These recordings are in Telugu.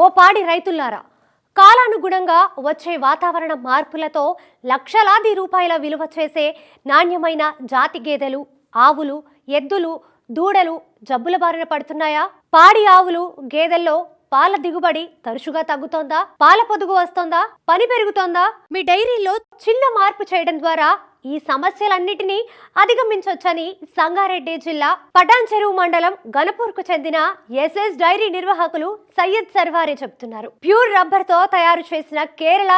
ఓ పాడి రైతులారా కాలానుగుణంగా వచ్చే వాతావరణ మార్పులతో లక్షలాది రూపాయల విలువ చేసే నాణ్యమైన జాతి గేదెలు ఆవులు ఎద్దులు దూడలు జబ్బుల బారిన పడుతున్నాయా? పాడి ఆవులు గేదెల్లో పాల దిగుబడి తరచుగా తగ్గుతోందా? పాల పొదుగు వస్తోందా? పని పెరుగుతోందా? మీ డైరీలో చిన్న మార్పు చేయడం ద్వారా ఈ సమస్యలన్నిటినీ అధిగమించవచ్చని సంగారెడ్డి జిల్లా పటాన్ చెరువు మండలం గణపూర్కు చెందిన ఎస్ఎస్ డైరీ నిర్వాహకులు సయ్యద్ సర్వారే చెబుతున్నారు. ప్యూర్ రబ్బర్తో తయారు చేసిన కేరళ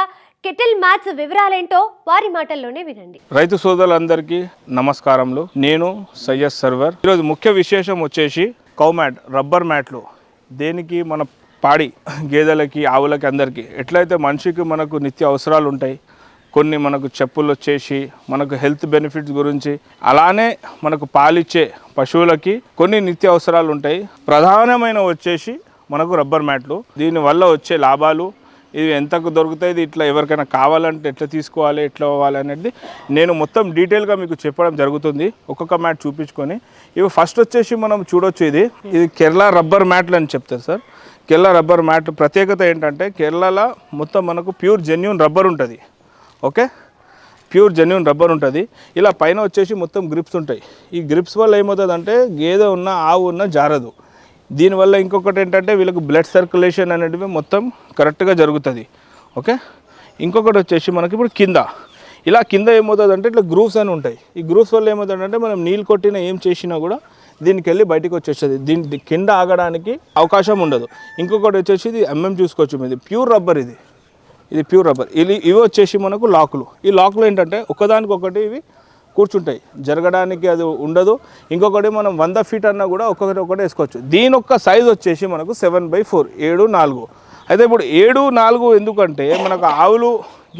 కెటిల్ మ్యాచ్ వివరాలేంటో వారి మాటల్లోనే వినండి. రైతు సోదరులందరికీ నమస్కారములు. నేను సయ్యద్ సర్వర్. ఈరోజు ముఖ్య విశేషం వచ్చేసి కౌ మ్యాట్ రబ్బర్ మ్యాట్లు. దేనికి మన పాడి గేదెలకి ఆవులకి అందరికీ. ఎట్లయితే మనిషికి మనకు నిత్య అవసరాలు ఉంటాయి కొన్ని మనకు చెప్పులు వచ్చేసి మనకు హెల్త్ బెనిఫిట్స్ గురించి అలానే మనకు పాలిచ్చే పశువులకి కొన్ని నిత్య అవసరాలు ఉంటాయి. ప్రధానమైన వచ్చేసి మనకు రబ్బర్ మ్యాట్లు. దీనివల్ల వచ్చే లాభాలు ఇవి ఎంతకు దొరుకుతాయి ఇట్లా ఎవరికైనా కావాలంటే ఎట్లా తీసుకోవాలి ఎట్లా అవ్వాలి అనేది నేను మొత్తం డీటెయిల్గా మీకు చెప్పడం జరుగుతుంది. ఒక్కొక్క మ్యాట్ చూపించుకొని. ఇవి ఫస్ట్ వచ్చేసి మనం చూడొచ్చు ఇది. ఇది కేరళ రబ్బర్ మ్యాట్లు అని చెప్తారు సార్. కేరళ రబ్బర్ మ్యాట్ ప్రత్యేకత ఏంటంటే కేరళలో మొత్తం మనకు ప్యూర్ జెన్యున్ రబ్బర్ ఉంటుంది. ఓకే? ప్యూర్ జెన్యున్ రబ్బర్ ఉంటుంది. ఇలా పైన వచ్చేసి మొత్తం గ్రిప్స్ ఉంటాయి. ఈ గ్రిప్స్ వల్ల ఏమవుతుందంటే గేదె ఉన్న ఆవు ఉన్న జారదు. దీనివల్ల ఇంకొకటి ఏంటంటే వీళ్ళకి బ్లడ్ సర్క్యులేషన్ అనేటివి మొత్తం కరెక్ట్గా జరుగుతుంది. ఓకే? ఇంకొకటి వచ్చేసి మనకి ఇప్పుడు కింద. ఇలా కింద ఏమవుతుందంటే ఇట్లా గ్రూవ్స్ అని ఉంటాయి. ఈ గ్రూవ్స్ వల్ల ఏమవుతుందంటే మనం నీళ్ళు కొట్టినా ఏం చేసినా కూడా దీనికి వెళ్ళి బయటికి వచ్చేస్తుంది దీని కింద ఆగడానికి అవకాశం ఉండదు. ఇంకొకటి వచ్చేసి ఇది ఎంఎం చూసుకోవచ్చు మీది. ప్యూర్ రబ్బర్ ఇది. ఇది ప్యూర్ రబ్బర్. ఇది ఇవి వచ్చేసి మనకు లాకులు. ఈ లాకులు ఏంటంటే ఒకదానికొకటి ఇవి కూర్చుంటాయి. జరగడానికి అది ఉండదు. ఇంకొకటి మనం వంద ఫీట్ అన్నా కూడా ఒక్కొక్కటి ఒకటి వేసుకోవచ్చు. దీని యొక్క సైజ్ వచ్చేసి మనకు సెవెన్ బై ఫోర్ ఏడు నాలుగు. అయితే ఇప్పుడు ఏడు నాలుగు ఎందుకంటే మనకు ఆవులు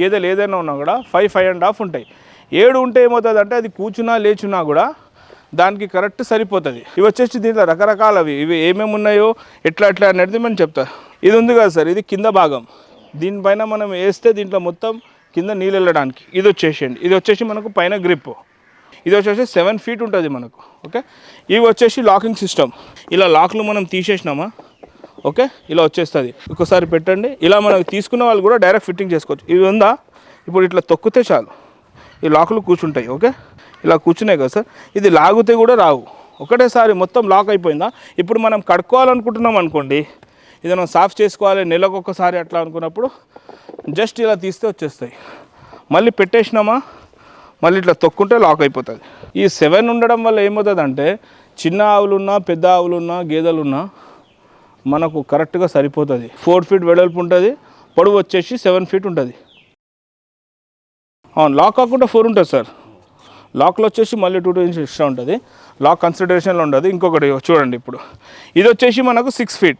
గేదెలు ఏదైనా ఉన్నా కూడా ఫైవ్ ఫైవ్ అండ్ హాఫ్ ఉంటాయి. ఏడు ఉంటే ఏమవుతుంది అంటే అది కూర్చున్నా లేచున్నా కూడా దానికి కరెక్ట్ సరిపోతుంది. ఇవి వచ్చేసి దీంట్లో రకరకాలవి. ఇవి ఏమేమి ఉన్నాయో ఎట్లా ఎట్లా అనేది మనం చెప్తా. ఇది ఉంది కదా సార్ ఇది కింద భాగం. దీనిపైన మనం వేస్తే దీంట్లో మొత్తం కింద నీళ్ళు వెళ్ళడానికి. ఇది వచ్చేసేయండి. ఇది వచ్చేసి మనకు పైన గ్రిప్ ఇది వచ్చేసి సెవెన్ ఫీట్ ఉంటుంది మనకు. ఓకే? ఇవి వచ్చేసి లాకింగ్ సిస్టమ్ ఇలా లాక్లు మనం తీసేసినామా? ఓకే? ఇలా వచ్చేస్తుంది. ఒకసారి పెట్టండి. ఇలా మనం తీసుకున్న వాళ్ళు కూడా డైరెక్ట్ ఫిట్టింగ్ చేసుకోవచ్చు. ఇవి ఉందా? ఇప్పుడు ఇట్లా తొక్కితే చాలు. ఈ లాకులు కూర్చుంటాయి. ఓకే? ఇలా కూర్చున్నాయి కదా సార్. ఇది లాగితే కూడా రావు. ఒకటేసారి మొత్తం లాక్ అయిపోయిందా? ఇప్పుడు మనం కడుక్కోవాలనుకుంటున్నాం అనుకోండి ఇది మనం సాఫ్ చేసుకోవాలి నెలకొకసారి అట్లా అనుకున్నప్పుడు జస్ట్ ఇలా తీస్తే వచ్చేస్తాయి. మళ్ళీ పెట్టేసినామా? మళ్ళీ ఇట్లా తొక్కుంటే లాక్ అయిపోతుంది. ఈ సెవెన్ ఉండడం వల్ల ఏమవుతుందంటే చిన్న ఆవులున్నా పెద్ద ఆవులున్నా గేదెలున్నా మనకు కరెక్ట్గా సరిపోతుంది. ఫోర్ ఫీట్ వెడల్పు ఉంటుంది పొడవు వచ్చేసి సెవెన్ ఫీట్ ఉంటుంది. అవును లాక్ కాకుండా ఫోర్ ఉంటుంది సార్. లాక్లో వచ్చేసి మళ్ళీ టూ టూ ఇంచ్ ఎక్స్ట్రా ఉంటుంది. లాక్ కన్సిడరేషన్లో ఉండదు. ఇంకొకటి చూడండి ఇప్పుడు. ఇది వచ్చేసి మనకు సిక్స్ ఫీట్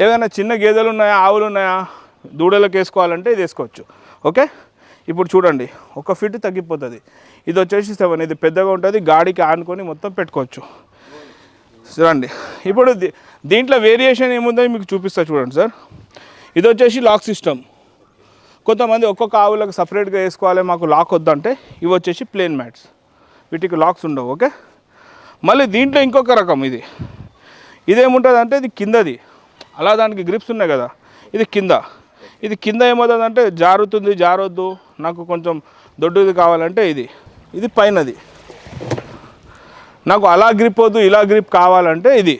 ఏదైనా చిన్న గేదెలు ఉన్నాయా ఆవులు ఉన్నాయా దూడలకు వేసుకోవాలంటే ఇది వేసుకోవచ్చు. ఓకే? ఇప్పుడు చూడండి. ఒక ఫీట్ తగ్గిపోతుంది. ఇది వచ్చేసి సెవెన్ ఇది పెద్దగా ఉంటుంది. గాడికి ఆనుకొని మొత్తం పెట్టుకోవచ్చు. చూడండి. ఇప్పుడు దీ- దీంట్లో వేరియేషన్ ఏముందో మీకు చూపిస్తా చూడండి సార్ ఇది వచ్చేసి లాక్ సిస్టమ్ కొంతమంది ఒక్కొక్క ఆవులకు సపరేట్గా వేసుకోవాలి మాకు లాక్ వద్దంటే ఇవి వచ్చేసి ప్లేన్ మ్యాట్స్ వీటికి లాక్స్ ఉండవు ఓకే మళ్ళీ దీంట్లో ఇంకొక రకం ఇది. ఇదేముంటుంది అంటే ఇది కిందది. అలా దానికి గ్రిప్స్ ఉన్నాయి కదా ఇది కింద. ఇది కింద ఏమవుతుంది అంటే జారుతుంది జారొద్దు. నాకు కొంచెం దొడ్డుది కావాలంటే ఇది. ఇది పైనది. నాకు అలా గ్రిప్ వద్దు ఇలా గ్రిప్ కావాలంటే ఇది.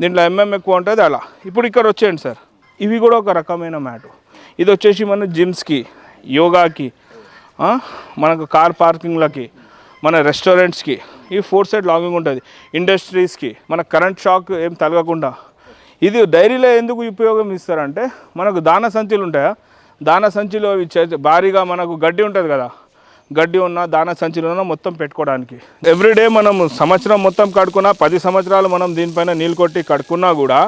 దీంట్లో ఎంఎం ఎక్కువ ఉంటుంది అలా. ఇప్పుడు ఇక్కడ వచ్చేయండి సార్ ఇవి కూడా ఒక రకమైన మ్యాటు ఇది వచ్చేసి మన జిమ్స్కి యోగాకి మనకు కార్ పార్కింగ్లకి మన రెస్టారెంట్స్కి ఈ ఫోర్ సైడ్ లాగింగ్ ఉంటుంది. ఇండస్ట్రీస్కి మన కరెంట్ షాక్ ఏం తలగకుండా ఇది డైరీలో ఎందుకు ఉపయోగం ఇస్తారంటే మనకు దాన సంచులు ఉంటాయా? దాన సంచిలో అవి భారీగా మనకు గడ్డి ఉంటుంది కదా? గడ్డి ఉన్న దాన సంచులు ఉన్న మొత్తం పెట్టుకోవడానికి. ఎవ్రీడే మనం సంవత్సరం మొత్తం కడుక్కున్నా పది సంవత్సరాలు మనం దీనిపైన నీళ్ళు కొట్టి కడుక్కున్నా కూడా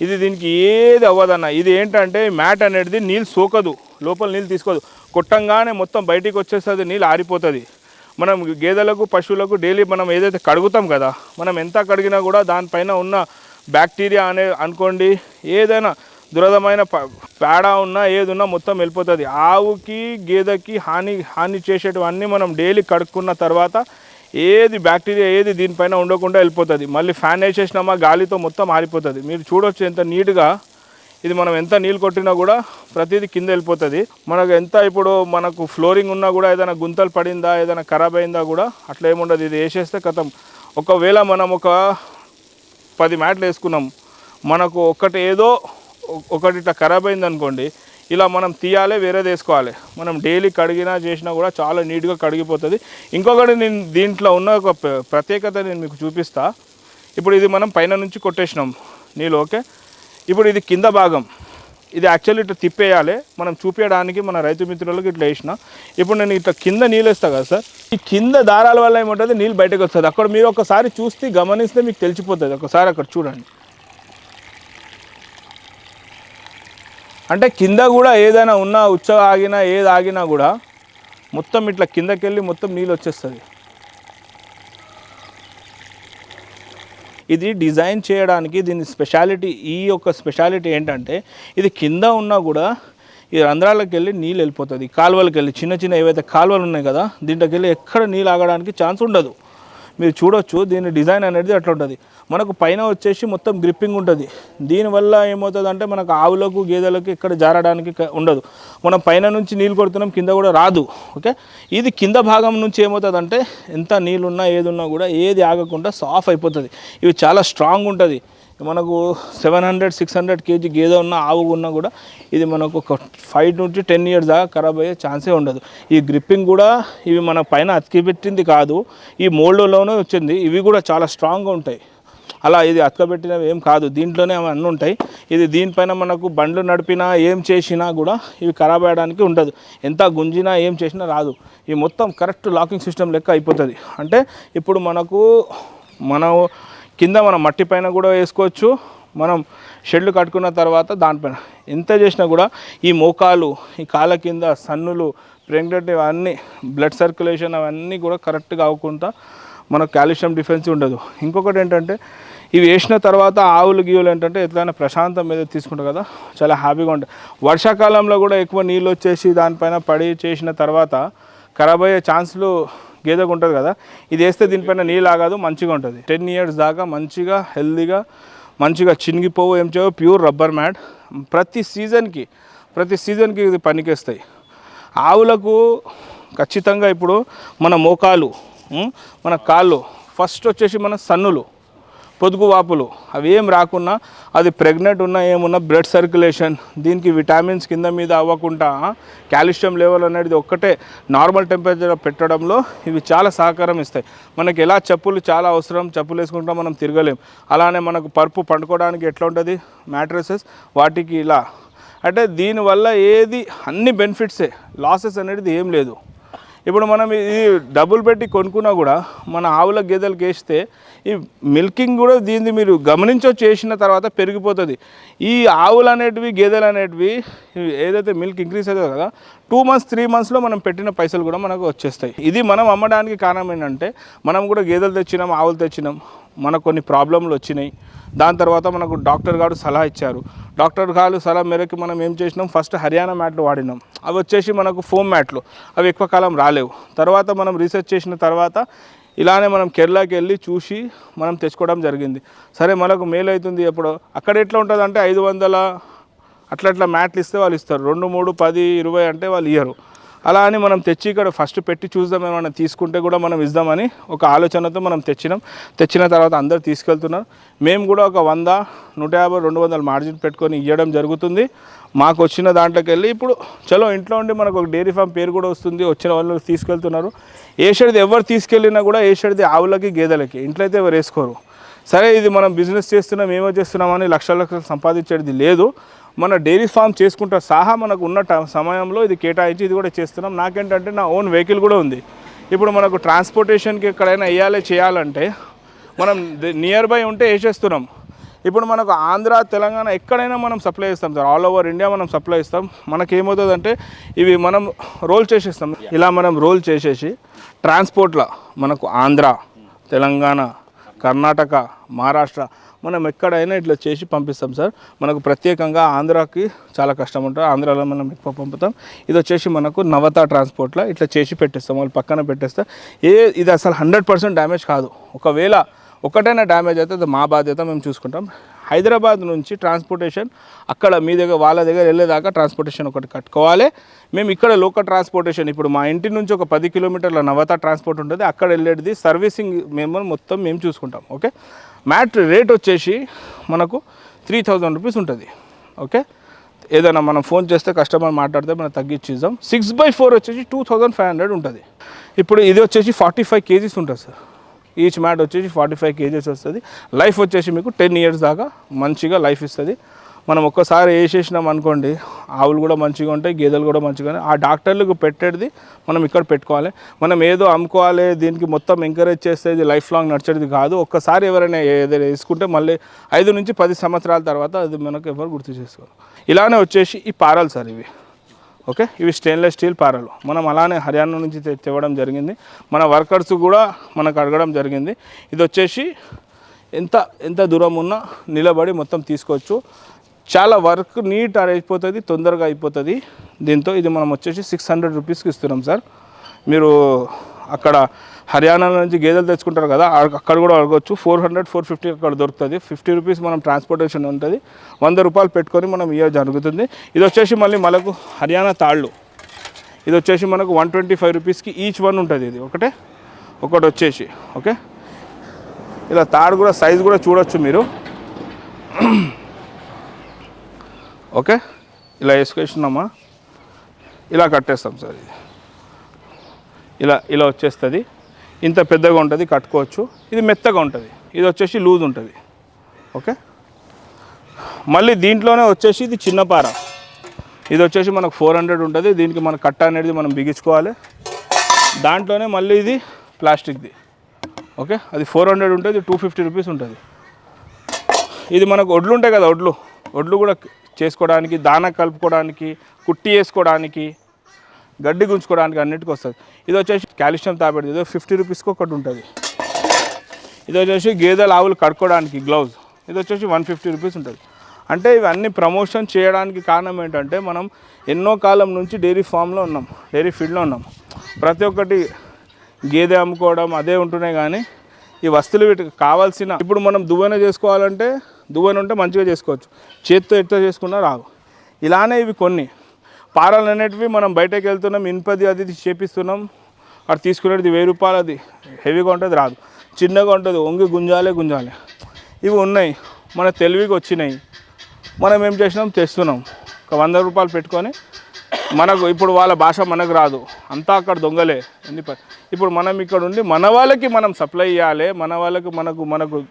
ఇది దీనికి ఏది అవ్వదన్న. ఇది ఏంటంటే మ్యాట్ అనేది నీళ్ళు సోకదు. లోపల నీళ్ళు తీసుకోదు. కొట్టంగానే మొత్తం బయటికి వచ్చేస్తుంది నీళ్ళు ఆరిపోతుంది. మనం గేదెలకు పశువులకు డైలీ మనం ఏదైతే కడుగుతాం కదా మనం ఎంత కడిగినా కూడా దానిపైన ఉన్న బ్యాక్టీరియా అనే అనుకోండి ఏదైనా దురదమైన పేడ ఉన్నా ఏది ఉన్నా మొత్తం వెళ్ళిపోతుంది. ఆవుకి గేదెకి హాని హాని చేసేటివన్నీ మనం డైలీ కడుక్కున్న తర్వాత ఏది బ్యాక్టీరియా ఏది దీనిపైన ఉండకుండా వెళ్ళిపోతుంది. మళ్ళీ ఫ్యాన్ వేసేసినామా గాలితో మొత్తం ఆరిపోతుంది. మీరు చూడొచ్చు ఎంత నీట్గా ఇది మనం ఎంత నీళ్ళు కొట్టినా కూడా ప్రతిదీ కింద వెళ్ళిపోతుంది. మనకు ఎంత ఇప్పుడు మనకు ఫ్లోరింగ్ ఉన్నా కూడా ఏదైనా గుంతలు పడిందా ఏదైనా ఖరాబ్ అయిందా కూడా అట్లా ఏముండదు ఇది వేసేస్తే కథం ఒకవేళ మనం ఒక పది మ్యాట్లు వేసుకున్నాం. మనకు ఒకటి ఏదో ఒకటి ఇట్లా ఖరాబ్ అయింది అనుకోండి ఇలా మనం తీయాలి వేరేది వేసుకోవాలి మనం డైలీ కడిగినా చేసినా కూడా చాలా నీట్గా కడిగిపోతుంది. ఇంకొకటి నేను దీంట్లో ఉన్న ఒక ప్ర- ప్రత్యేకత నేను మీకు చూపిస్తా. ఇప్పుడు ఇది మనం పైన నుంచి కొట్టేసినాం నీళ్ళు ఓకే? ఇప్పుడు ఇది కింద భాగం. ఇది యాక్చువల్లీ ఇట్లా తిప్పేయాలి. మనం చూపించడానికి మన రైతు మిత్రులకు ఇట్లా వేసిన. ఇప్పుడు నేను ఇట్లా కింద నీళ్ళు వేస్తా కదా సార్. ఈ కింద దారాల వల్ల ఏముంటుంది? నీళ్ళు బయటకు వస్తుంది. అక్కడ మీరు ఒకసారి చూస్తే గమనిస్తే మీకు తెలిసిపోతుంది. ఒకసారి అక్కడ చూడండి. అంటే కింద కూడా ఏదైనా ఉన్నా ఉచ్చ ఆగినా ఏది ఆగినా కూడా మొత్తం ఇట్లా కిందకి వెళ్ళి మొత్తం నీళ్ళు వచ్చేస్తుంది. ఇది డిజైన్ చేయడానికి దీని స్పెషాలిటీ ఈ యొక్క స్పెషాలిటీ ఏంటంటే ఇది కింద ఉన్నా కూడా ఈ రంధ్రాలకు వెళ్ళి నీళ్ళు వెళ్ళిపోతుంది. కాలువలకు వెళ్ళి చిన్న చిన్న ఏవైతే కాలువలు ఉన్నాయి కదా దీంట్లోకి వెళ్ళి ఎక్కడ నీళ్ళు ఆగడానికి ఛాన్స్ ఉండదు. మీరు చూడొచ్చు దీని డిజైన్ అనేది అట్లా ఉంటుంది మనకు పైన వచ్చేసి మొత్తం గ్రిప్పింగ్ ఉంటుంది. దీనివల్ల ఏమవుతుంది అంటే మనకు ఆవులకు గేదెలకు ఇక్కడ జారడానికి ఉండదు. మనం పైన నుంచి నీళ్ళు కొడుతున్నాం కింద కూడా రాదు. ఓకే? ఇది కింద భాగం నుంచి ఏమవుతుంది అంటే ఎంత నీళ్ళు ఉన్నా ఏది ఉన్నా కూడా ఏది ఆగకుండా సాఫ్ అయిపోతుంది. ఇవి చాలా స్ట్రాంగ్ ఉంటుంది. మనకు seven hundred six hundred KG గేదె ఉన్న ఆవు ఉన్నా కూడా ఇది మనకు ఒక ఫైవ్ నుంచి టెన్ ఇయర్స్ దాకా ఖరాబ్ అయ్యే ఛాన్సే ఉండదు. ఈ గ్రిప్పింగ్ కూడా ఇవి మన పైన అతికిపెట్టింది కాదు ఈ మోల్డ్లోనే వచ్చింది. ఇవి కూడా చాలా స్ట్రాంగ్గా ఉంటాయి. అలా ఇది అతకబెట్టినవి ఏం కాదు. దీంట్లోనే అవి అన్నీ ఉంటాయి. ఇది దీనిపైన మనకు బండ్లు నడిపినా ఏం చేసినా కూడా ఇవి ఖరాబ్ అయ్యడానికి ఉండదు. ఎంత గుంజినా ఏం చేసినా రాదు. ఈ మొత్తం కరెక్ట్ లాకింగ్ సిస్టమ్ లెక్క అయిపోతుంది. అంటే ఇప్పుడు మనకు మనం కింద మనం మట్టి పైన కూడా వేసుకోవచ్చు. మనం షెడ్లు కట్టుకున్న తర్వాత దానిపైన ఎంత చేసినా కూడా ఈ మోకాలు ఈ కాళ్ళ కింద సన్నులు ప్రెగ్నెంట్ అవన్నీ బ్లడ్ సర్క్యులేషన్ అవన్నీ కూడా కరెక్ట్గా అవ్వకుండా మనకు కాల్షియం డిఫెన్స్ ఉండదు. ఇంకొకటి ఏంటంటే ఇవి వేసిన తర్వాత ఆవులు గీవులు ఏంటంటే ఎట్లయినా ప్రశాంతం మీద తీసుకుంటారు కదా. చాలా హ్యాపీగా ఉంటాయి. వర్షాకాలంలో కూడా ఎక్కువ నీళ్ళు వచ్చేసి దానిపైన పడి చేసిన తర్వాత ఖరాబ్ అయ్యే ఛాన్స్లు గేదెకు ఉంటుంది కదా. ఇది వేస్తే దీనిపైన నీళ్ళు ఆగదు మంచిగా ఉంటుంది. టెన్ ఇయర్స్ దాకా మంచిగా హెల్దీగా మంచిగా చినిగిపోవు ఏం చేయవు ప్యూర్ రబ్బర్ మ్యాట్ ప్రతి సీజన్కి ప్రతి సీజన్కి ఇది పనికేస్తాయి. ఆవులకు ఖచ్చితంగా ఇప్పుడు మన మోకాలు మన కాళ్ళు ఫస్ట్ వచ్చేసి మన సన్నులు. పొదుగు వాపులు. అవి ఏం రాకున్నా అది ప్రెగ్నెంట్ ఉన్నా ఏమున్నా బ్లడ్ సర్క్యులేషన్ దీనికి విటామిన్స్ కింద మీద అవ్వకుండా కాల్షియం లెవెల్ అనేది ఒక్కటే నార్మల్ టెంపరేచర్ పెట్టడంలో ఇవి చాలా సహకారం ఇస్తాయి. మనకి ఎలా చెప్పులు చాలా అవసరం చెప్పులు వేసుకుంటా మనం తిరగలేం. అలానే మనకు పరుపు పండుకోవడానికి ఎట్లా ఉంటుంది? మ్యాట్రసెస్ వాటికి ఇలా. అంటే దీనివల్ల ఏది అన్ని బెనిఫిట్సే. లాసెస్ అనేది ఏం లేదు. ఇప్పుడు మనం ఇది డబ్బులు పెట్టి కొనుక్కున్నా కూడా మన ఆవుల గేదెలకు వేస్తే ఈ మిల్కింగ్ కూడా దీన్ని మీరు గమనించో చేసిన తర్వాత పెరిగిపోతుంది. ఈ ఆవులు అనేటివి గేదెలు అనేటివి ఏదైతే మిల్క్ ఇంక్రీస్ అవుతుందో కదా టూ మంత్స్ త్రీ మంత్స్లో మనం పెట్టిన పైసలు కూడా మనకు వచ్చేస్తాయి. ఇది మనం అమ్మడానికి కారణం ఏంటంటే మనం కూడా గేదెలు తెచ్చినాం ఆవులు తెచ్చినాం మనకు కొన్ని ప్రాబ్లంలు వచ్చినాయి. దాని తర్వాత మనకు డాక్టర్ గారు సలహా ఇచ్చారు. డాక్టర్ గారు సలహా మేరకు మనం ఏం చేసినాం? ఫస్ట్ హర్యానా మ్యాట్లు వాడినాం. అవి వచ్చేసి మనకు ఫోమ్ మ్యాట్లు. అవి ఎక్కువ కాలం రాలేవు. తర్వాత మనం రీసెర్చ్ చేసిన తర్వాత ఇలానే మనం కేరళకి వెళ్ళి చూసి మనం తెచ్చుకోవడం జరిగింది. సరే మనకు మేలు అవుతుంది ఎప్పుడు. అక్కడ ఎట్లా ఉంటుంది అంటే ఐదు వందల అట్లా అట్లా మ్యాట్లు ఇస్తే వాళ్ళు ఇస్తారు. రెండు మూడు పది ఇరవై అంటే వాళ్ళు ఇయ్యరు. అలా అని మనం తెచ్చి ఇక్కడ ఫస్ట్ పెట్టి చూద్దాం ఏమైనా తీసుకుంటే కూడా మనం ఇద్దామని ఒక ఆలోచనతో మనం తెచ్చినాం. తెచ్చిన తర్వాత అందరు తీసుకెళ్తున్నారు. మేము కూడా ఒక వంద నూట యాభై రెండు వందల మార్జిన్ పెట్టుకొని ఇవ్వడం జరుగుతుంది. మాకు వచ్చిన దాంట్లోకి వెళ్ళి ఇప్పుడు చలో ఇంట్లో ఉండి మనకు ఒక డైరీ ఫామ్ పేరు కూడా వస్తుంది. వచ్చిన వాళ్ళు తీసుకెళ్తున్నారు. ఏ షడిది ఎవరు తీసుకెళ్ళినా కూడా ఏ షెడ్ది ఆవులకి గేదెలకి ఇంట్లో అయితే ఎవరు వేసుకోరు. సరే ఇది మనం బిజినెస్ చేస్తున్నాం ఏమో చేస్తున్నామని లక్షల లక్షలు సంపాదించేది లేదు. మన డైరీ ఫామ్ చేసుకుంటా సహా మనకు ఉన్న ట- సమయంలో ఇది కేటాయించి ఇది కూడా చేస్తున్నాం. నాకేంటంటే నా ఓన్ వెహికల్ కూడా ఉంది. ఇప్పుడు మనకు ట్రాన్స్పోర్టేషన్కి ఎక్కడైనా వేయాలి చేయాలంటే మనం నియర్ బై ఉంటే వేసేస్తున్నాం. ఇప్పుడు మనకు ఆంధ్ర తెలంగాణ ఎక్కడైనా మనం సప్లై ఇస్తాం సార్. ఆల్ ఓవర్ ఇండియా మనం సప్లై ఇస్తాం మనకేమవుతుందంటే ఇవి మనం రోల్ చేసేస్తాం. ఇలా మనం రోల్ చేసేసి ట్రాన్స్పోర్ట్లో మనకు ఆంధ్ర తెలంగాణ కర్ణాటక మహారాష్ట్ర మనం ఎక్కడైనా ఇట్లా చేసి పంపిస్తాం సార్. మనకు ప్రత్యేకంగా ఆంధ్రాకి చాలా కష్టం ఉంటుంది. ఆంధ్రాలో మనం ఎక్కువ పంపుతాం. ఇది వచ్చేసి మనకు నవత ట్రాన్స్పోర్ట్లో ఇట్లా చేసి పెట్టేస్తాం. వాళ్ళు పక్కన పెట్టేస్తే ఏ ఇది అసలు హండ్రెడ్ పర్సెంట్ డ్యామేజ్ కాదు. ఒకవేళ ఒకటైనా డ్యామేజ్ అయితే అది మా బాధ్యత మేము చూసుకుంటాం. హైదరాబాద్ నుంచి ట్రాన్స్పోర్టేషన్ అక్కడ మీ దగ్గర వాళ్ళ దగ్గర వెళ్ళేదాకా ట్రాన్స్పోర్టేషన్ ఒకటి కట్టుకోవాలి. మేము ఇక్కడ లోకల్ ట్రాన్స్పోర్టేషన్ ఇప్పుడు మా ఇంటి నుంచి ఒక పది కిలోమీటర్ల నవత ట్రాన్స్పోర్ట్ ఉంటుంది. అక్కడ వెళ్ళేది సర్వీసింగ్ మేము మొత్తం మేము చూసుకుంటాం. ఓకే? మ్యాట్ రేట్ వచ్చేసి మనకు త్రీ థౌజండ్ రూపీస్ ఉంటుంది. ఓకే ఏదైనా మనం ఫోన్ చేస్తే కస్టమర్ మాట్లాడితే మనం తగ్గించి ఇద్దాం సిక్స్ బై ఫోర్ వచ్చేసి టూ థౌజండ్ ఫైవ్ హండ్రెడ్ ఉంటుంది. ఇప్పుడు ఇది వచ్చేసి ఫార్టీ ఫైవ్ కేజీస్ ఉంటుంది సార్ ఈచ్ మ్యాట్ వచ్చేసి ఫార్టీ ఫైవ్ కేజీస్ వస్తుంది. లైఫ్ వచ్చేసి మీకు టెన్ ఇయర్స్ దాకా మంచిగా లైఫ్ ఇస్తుంది. మనం ఒక్కసారి వేసేసినాం అనుకోండి ఆవులు కూడా మంచిగా ఉంటాయి గేదెలు కూడా మంచిగా ఉంటాయి. ఆ డాక్టర్లకు పెట్టేది మనం ఇక్కడ పెట్టుకోవాలి. మనం ఏదో అమ్ముకోవాలి దీనికి మొత్తం ఎంకరేజ్ చేస్తే ఇది లైఫ్ లాంగ్ నడిచేది కాదు. ఒక్కసారి ఎవరైనా ఏదైనా వేసుకుంటే మళ్ళీ ఐదు నుంచి పది సంవత్సరాల తర్వాత అది మనకు ఎవరు గుర్తు చేసుకోరు. ఇలానే వచ్చేసి ఈ పారాలు సార్ ఇవి. ఓకే? ఇవి స్టెయిన్లెస్ స్టీల్ పారలు. మనం అలానే హర్యానా నుంచి తెవ్వడం జరిగింది. మన వర్కర్స్ కూడా మనకు అడగడం జరిగింది. ఇది వచ్చేసి ఎంత ఎంత దూరం ఉన్నా నిలబడి మొత్తం తీసుకోవచ్చు. చాలా వర్క్ నీట్ అయిపోతుంది తొందరగా అయిపోతుంది. దీంతో ఇది మనం వచ్చేసి సిక్స్ హండ్రెడ్ రూపీస్కి ఇస్తున్నాం సార్. మీరు అక్కడ హర్యానా నుంచి గేదెలు తెచ్చుకుంటారు కదా అక్కడ కూడా అడగవచ్చు ఫోర్ హండ్రెడ్ ఫోర్ ఫిఫ్టీ అక్కడ దొరుకుతుంది. ఫిఫ్టీ రూపీస్ మనం ట్రాన్స్పోర్టేషన్ ఉంటుంది. వంద రూపాయలు పెట్టుకొని మనం ఇవ్వ జరుగుతుంది. ఇది వచ్చేసి మళ్ళీ మనకు హర్యానా తాళ్ళు. ఇది వచ్చేసి మనకు వన్ ట్వంటీ ఫైవ్ రూపీస్కి ఈచ్ వన్ ఉంటుంది ఇది. ఒకటే? ఒకటి వచ్చేసి. ఓకే? ఇలా తాడు కూడా సైజ్ కూడా చూడొచ్చు మీరు. ఓకే? ఇలా వేసుకొచ్చినామా? ఇలా కట్టేస్తాం సార్ ఇది. ఇలా ఇలా వచ్చేస్తుంది. ఇంత పెద్దగా ఉంటుంది కట్టుకోవచ్చు. ఇది మెత్తగా ఉంటుంది. ఇది వచ్చేసి లూజ్ ఉంటుంది. ఓకే? మళ్ళీ దీంట్లోనే వచ్చేసి ఇది చిన్న పార. ఇది వచ్చేసి మనకు ఫోర్ హండ్రెడ్ ఉంటుంది. దీనికి మన కట్ట అనేది మనం బిగించుకోవాలి. దాంట్లోనే మళ్ళీ ఇది ప్లాస్టిక్ది. ఓకే? అది ఫోర్ హండ్రెడ్ ఉంటుంది టూ ఫిఫ్టీ రూపీస్ ఉంటుంది. ఇది మనకు ఒడ్లు ఉంటాయి కదా ఒడ్లు. ఒడ్లు కూడా చేసుకోవడానికి దాన కలుపుకోవడానికి కుట్టి వేసుకోవడానికి గడ్డి గుంజుకోవడానికి అన్నిటికీ వస్తుంది. ఇది వచ్చేసి కాల్షియం తాబెడు ఇది ఫిఫ్టీ రూపీస్కి ఒకటి ఉంటుంది. ఇది వచ్చేసి గేదెలు ఆవులు కడుక్కోవడానికి గ్లౌజ్. ఇది వచ్చేసి వన్ ఫిఫ్టీ రూపీస్ ఉంటుంది. అంటే ఇవన్నీ ప్రమోషన్ చేయడానికి కారణం ఏంటంటే మనం ఎన్నో కాలం నుంచి డైరీ ఫామ్లో ఉన్నాం డైరీ ఫీల్డ్లో ఉన్నాం. ప్రతి ఒక్కటి గేదె అమ్ముకోవడం అదే ఉంటున్నాయి కానీ ఈ వస్తువులు వీటికి కావాల్సిన ఇప్పుడు మనం దువ్వెన చేసుకోవాలంటే దువ్వెన ఉంటే మంచిగా చేసుకోవచ్చు. చేత్తో ఎట్లా చేసుకున్నా రావు. ఇలానే ఇవి కొన్ని. పారాలు అనేటివి మనం బయటకు వెళ్తున్నాం ఇనుపది అది చేపిస్తున్నాం అది తీసుకునేది వెయ్యి రూపాయలు అది. హెవీగా ఉంటుంది రాదు. చిన్నగా ఉంటుంది ఒంగి గుంజాలే గుంజాలే. ఇవి ఉన్నాయి మన తెలివికి వచ్చినాయి. మనం ఏం చేసినాం? తెస్తున్నాం. ఒక వంద రూపాయలు పెట్టుకొని మనకు ఇప్పుడు వాళ్ళ భాష మనకు రాదు. అంతా అక్కడ దొంగలే. ఎన్ని ఇప్పుడు మనం ఇక్కడ ఉండి మన వాళ్ళకి మనం సప్లై చేయాలి మన వాళ్ళకి మనకు మనకు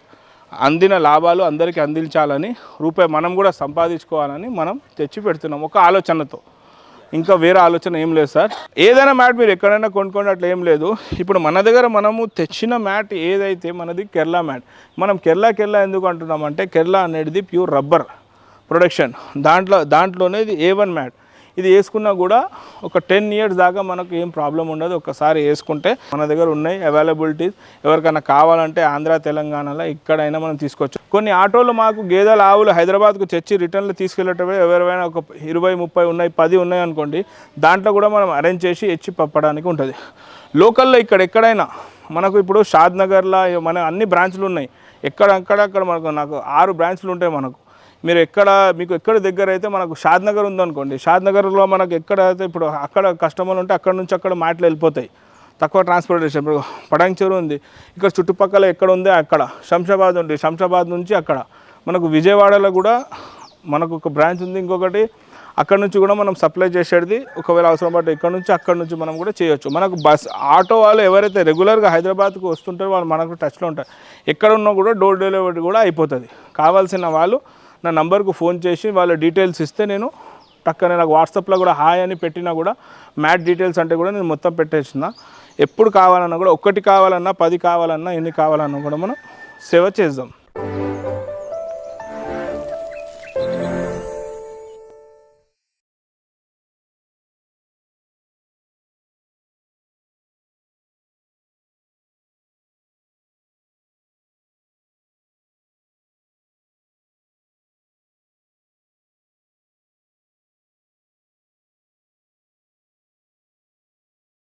అందిన లాభాలు అందరికీ అందించాలని రూపాయి మనం కూడా సంపాదించుకోవాలని మనం తెచ్చి పెడుతున్నాం ఒక ఆలోచనతో. ఇంకా వేరే ఆలోచన ఏం లేదు సార్. ఏదైనా మ్యాట్ మీరు ఎక్కడైనా కొనుక్కోండి అట్లా ఏం లేదు. ఇప్పుడు మన దగ్గర మనము తెచ్చిన మ్యాట్ ఏదైతే మనది కేరళ మ్యాట్. మనం కేరళ కేరళ ఎందుకు అంటున్నామంటే కేరళ అనేది ప్యూర్ రబ్బర్ ప్రొడక్షన్. దాంట్లో దాంట్లోనే ఇది ఏ వన్ మ్యాట్. ఇది వేసుకున్నా కూడా ఒక టెన్ ఇయర్స్ దాకా మనకు ఏం ప్రాబ్లం ఉండదు. ఒకసారి వేసుకుంటే మన దగ్గర ఉన్నాయి అవైలబిలిటీస్. ఎవరికైనా కావాలంటే ఆంధ్ర తెలంగాణలో ఎక్కడైనా మనం తీసుకోవచ్చు. కొన్ని ఆటోలు మాకు గేదెల ఆవులు హైదరాబాద్కు తెచ్చి రిటర్న్లు తీసుకెళ్ళేటప్పుడు ఎవరైనా ఒక ఇరవై ముప్పై ఉన్నాయి పది ఉన్నాయి అనుకోండి దాంట్లో కూడా మనం అరేంజ్ చేసి ఇచ్చి పంపడానికి ఉంటుంది. లోకల్లో ఇక్కడ ఎక్కడైనా మనకు ఇప్పుడు షాద్ నగర్లో మన అన్ని బ్రాంచ్లు ఉన్నాయి. ఎక్కడక్కడక్కడ మనకు నాకు ఆరు బ్రాంచ్లు ఉంటాయి మనకు. మీరు ఎక్కడ మీకు ఎక్కడ దగ్గర అయితే మనకు షాద్ నగర్ ఉందనుకోండి షాద్ నగర్లో మనకు ఎక్కడ అయితే ఇప్పుడు అక్కడ కస్టమర్లు ఉంటే అక్కడ నుంచి అక్కడ మాటలు వెళ్ళిపోతాయి. తక్కువ ట్రాన్స్పోర్టేషన్ ఇప్పుడు పడంగ్ ఉంది ఇక్కడ చుట్టుపక్కల ఎక్కడ ఉంది? అక్కడ. శంషాబాద్ ఉంది శంషాబాద్ నుంచి అక్కడ. మనకు విజయవాడలో కూడా మనకు ఒక బ్రాంచ్ ఉంది ఇంకొకటి అక్కడ నుంచి కూడా మనం సప్లై చేసేది ఒకవేళ అవసరం పడితే ఇక్కడ నుంచి అక్కడ నుంచి మనం కూడా చేయొచ్చు. మనకు బస్ ఆటో వాళ్ళు ఎవరైతే రెగ్యులర్గా హైదరాబాద్కు వస్తుంటారో వాళ్ళు మనకు టచ్లో ఉంటారు. ఎక్కడ ఉన్నా కూడా డోర్ డెలివరీ కూడా అయిపోతుంది. కావాల్సిన వాళ్ళు నా నంబర్కు ఫోన్ చేసి వాళ్ళ డీటెయిల్స్ ఇస్తే నేను టక్కనే నాకు వాట్సాప్లో కూడా హాయ్ అని పెట్టినా కూడా మ్యాట్ డీటెయిల్స్ అంటే కూడా నేను మొత్తం పెట్టేసిన ఎప్పుడు కావాలన్నా కూడా ఒక్కటి కావాలన్నా పది కావాలన్నా ఎన్ని కావాలన్నా కూడా మనం సేవ చేద్దాం.